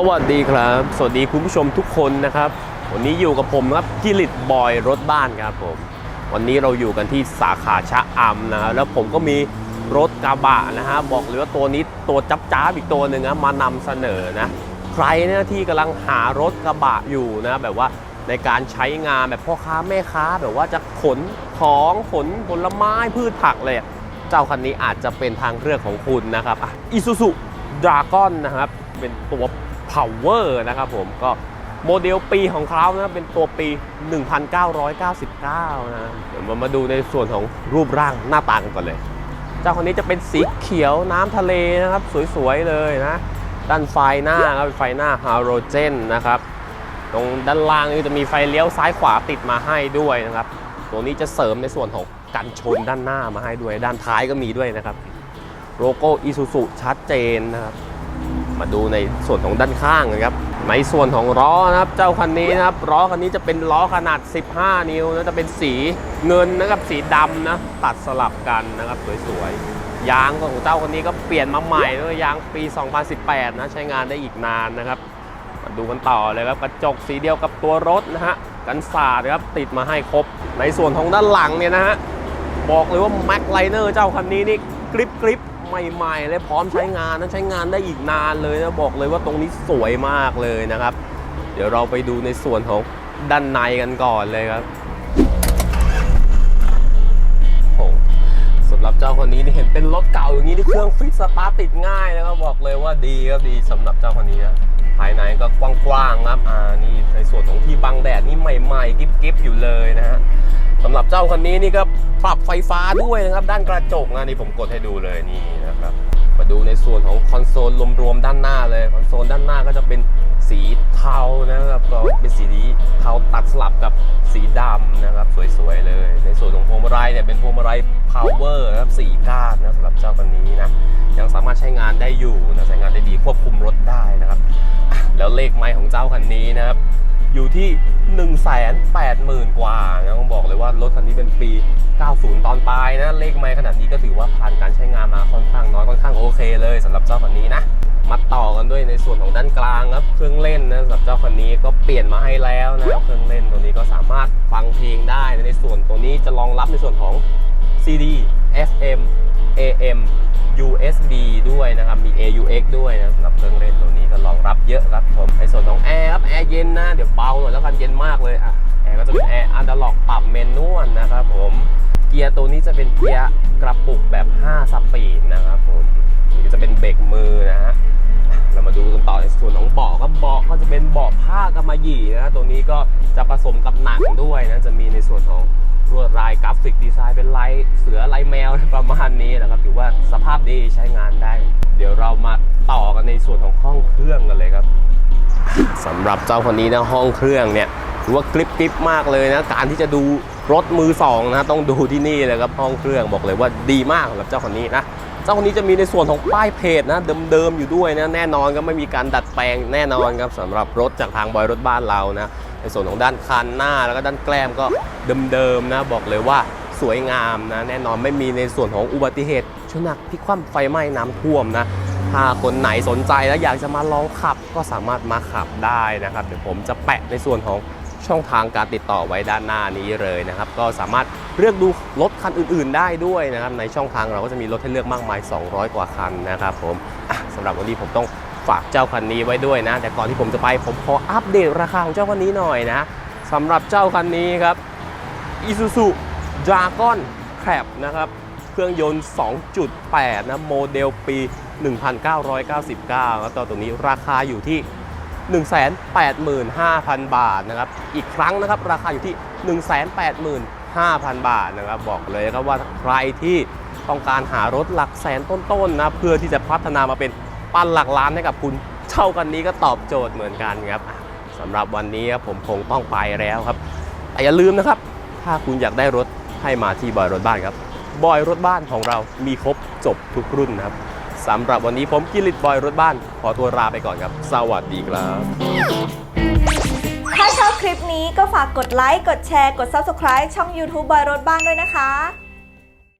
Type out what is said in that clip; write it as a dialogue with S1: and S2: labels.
S1: สวัสดีครับ สวัสดีคุณผู้ชมทุกคนนะครับ วันนี้อยู่กับผมครับกิลิตบอยรถบ้านครับผม วันนี้เราอยู่กันที่สาขาชะอำนะครับแล้วผมก็มีรถกระบะนะฮะบอกเลยว่าตัวนี้ตัวจับจ้าอีกตัวหนึ่งนะมานำเสนอนะ ใครเนี่ยที่กำลังหารถกระบะอยู่นะแบบว่าในการใช้งานแบบพ่อค้าแม่ค้า แบบว่าจะขนของขนผลไม้พืชผักเลยเจ้าคันนี้อาจจะเป็นทางเลือกของคุณนะครับอิซูซุดราก้อนนะครับเป็นตัว Power นะครับผมก็โมเดลปีของเขานะเป็นตัวปี 1999 นะเดี๋ยวมามาดูในส่วนของรูปร่างหน้าตากันก่อนเลย เจ้าคนนี้จะเป็นสีเขียวน้ำทะเลนะครับ สวยๆ เลยนะ ด้านไฟหน้าครับเป็นไฟหน้าฮาโลเจนนะครับ ตรงด้านล่างนี่จะมีไฟเลี้ยวซ้ายขวาติดมาให้ด้วยนะครับ ตัวนี้จะเสริมในส่วนของกันชนด้านหน้ามาให้ด้วย ด้านท้ายก็มีด้วยนะครับ โลโก้อิซูซุชัดเจนนะครับ มาดูในส่วนของด้านข้างนะครับ ในส่วนของล้อนะครับ เจ้าคันนี้นะครับล้อคันนี้จะเป็นล้อขนาด 15 นิ้วนะจะเป็นสีเงินนะครับสีดำนะตัดสลับกันนะครับสวยๆยางของเจ้าคันนี้ก็เปลี่ยนมาใหม่ด้วยยางปี 2018 นะใช้งานได้อีกนานนะครับมาดูกันต่อเลยครับกระจกสีเดียวกับตัวรถนะฮะกันสาดครับติดมาให้ครบ ในส่วนของด้านหลังเนี่ยนะฮะบอกเลยว่า Mac Liner เจ้าคันนี้นี่กริบกริบ ใหม่ๆเลยพร้อมใช้งานนะใช้งานได้อีกนานเลยนะบอกเลยว่าตรงนี้สวยมากเลยนะครับ เดี๋ยวเราไปดูในส่วนของด้านในกันก่อนเลยครับโอ้สำหรับเจ้าคนนี้นี่เห็นเป็นรถเก่าอย่างนี้ที่เครื่องฟิตสตาร์ติดง่ายนะครับบอกเลยว่าดีครับดีสำหรับเจ้าคนนี้นะภายในก็กว้างๆครับอ่านี่ในส่วนของที่บังแดดนี่ใหม่ๆ กิ๊บๆอยู่เลยนะฮะ สำหรับเจ้าคันนี้นี่ก็ปรับไฟฟ้าด้วยนะครับ ด้านกระจกนะนี่ผมกดให้ดูเลยนี่นะครับ มาดูในส่วนของคอนโซลรวมๆด้านหน้าเลยคอนโซลด้านหน้าก็จะเป็นสีเทานะครับก็เป็นสีเทาตัดสลับกับสีดำนะครับ สวยๆเลย ในส่วนของพวงมาลัยเนี่ยเป็นพวงมาลัย power นะครับสี่ก้านนะสำหรับเจ้าคันนี้นะยังสามารถใช้งานได้อยู่นะใช้งานได้ดีควบคุมรถได้นะครับ แล้วเลขไม้ของเจ้าคันนี้นะครับ อยู่ที่1 8 0 0 0 0กว่านะต้องบอกเลยว่ารถคันนี้เป็นปี 90 ตอนปลายนะ เลขไม่ขนาดนี้ก็ถือว่าผ่านการใช้งานมาค่อนข้างน้อยค่อนข้างโอเคเลยสำหรับเจ้าคันนี้นะมาต่อกันด้วยในส่วนของด้านกลางครับเครื่องเล่นนะสำหรับเจ้าคันนี้ก็เปลี่ยนมาให้แล้วนะเครื่องเล่นตัวนี้ก็สามารถฟังเพลงได้นะในส่วนตัวนี้จะรองรับในส่วนของ CD FM AM USB ด้วยนะครับ มี AUX ด้วยนะสำหรับเครื่องเล่นตัวนี้ก็รองรับเยอะครับผมในส่วนของแอร์ครับแอร์เย็นนะ เดี๋ยวเบาหน่อยแล้วกันเย็นมากเลยอะแอร์ก็จะเป็นแอร์อันดาล็อกปรับเมนนวลนะครับผมเกียร์ตัวนี้จะเป็นเกียร์กระปุกแบบ 5 สปีดนะครับผมนี่จะเป็นเบรกมือนะฮะเรามาดูกันต่อในส่วนของเบาะก็เบาะก็จะเป็นเบาะผ้ากำมะหยี่นะตัวนี้ก็จะผสมกับหนังด้วยนะจะมีในส่วนของลวด กราฟิกดีไซน์เป็นลายเสือลายแมวประมาณนี้นะครับถือว่าสภาพดีใช้งานได้ เดี๋ยวเรามาต่อกันในส่วนของห้องเครื่องกันเลยครับสำหรับเจ้าคนนี้นะห้องเครื่องเนี่ยถือว่ากริบกริบมากเลยนะการที่จะดูรถมือสองนะต้องดูที่นี่เลยครับห้องเครื่องบอกเลยว่าดีมากสำหรับเจ้าคนนี้นะเจ้าคนนี้จะมีในส่วนของป้ายเพจนะเดิมๆอยู่ด้วยนะแน่นอนก็ไม่มีการดัดแปลงแน่นอนครับสำหรับรถจากทางบอยรถบ้านเรานะ ในส่วนของด้านคันหน้าแล้วก็ด้านแกล้มก็เดิมๆนะบอกเลยว่าสวยงามนะแน่นอนไม่มีในส่วนของอุบัติเหตุชนหนักพิคว่ำไฟไหม้น้ำท่วมนะถ้าคนไหนสนใจแล้วอยากจะมาลองขับก็สามารถมาขับได้นะครับ เดี๋ยวผมจะแปะในส่วนของช่องทางการติดต่อไว้ด้านหน้านี้เลยนะครับ ก็สามารถเลือกดูรถคันอื่น ๆ ได้ด้วยนะครับ ในช่องทางเราก็จะมีรถให้เลือกมากมาย 200 กว่าคันนะครับผมสำหรับวันนี้ผมต้อง ฝากเจ้าคันนี้ไว้ด้วยนะ แต่ก่อนที่ผมจะไปผมขออัปเดตราคาของเจ้าคันนี้หน่อยนะสำหรับเจ้าคันนี้ครับ Isuzu Dragon Cab นะครับเครื่องยนต์ 2.8 นะโมเดลปี 1999แล้วตัวตัวนี้ราคาอยู่ที่185,000 บาทนะครับ อีกครั้งนะครับ ราคาอยู่ที่ 185,000 บาทนะครับ บอกเลยครับว่าใครที่ต้องการหารถหลักแสนต้นๆนะเพื่อที่จะพัฒนามาเป็น ปั้นหลักล้านให้กับคุณเช่ากันนี้ก็ตอบโจทย์เหมือนกันครับสำหรับวันนี้ครับผมคงต้องไปแล้วครับแต่อย่าลืมนะครับ ถ้าคุณอยากได้รถให้มาที่บอยรถบ้านครับบอยรถบ้านของเรามีครบจบทุกรุ่นนะครับสำหรับวันนี้ผมกิลิตบอยรถบ้าน ขอตัวลาไปก่อนครับ สวัสดีครับ
S2: ถ้าชอบคลิปนี้ก็ฝากกดไลค์ กดแชร์ กด Subscribe ช่อง YouTube บอยรถบ้านด้วยนะคะ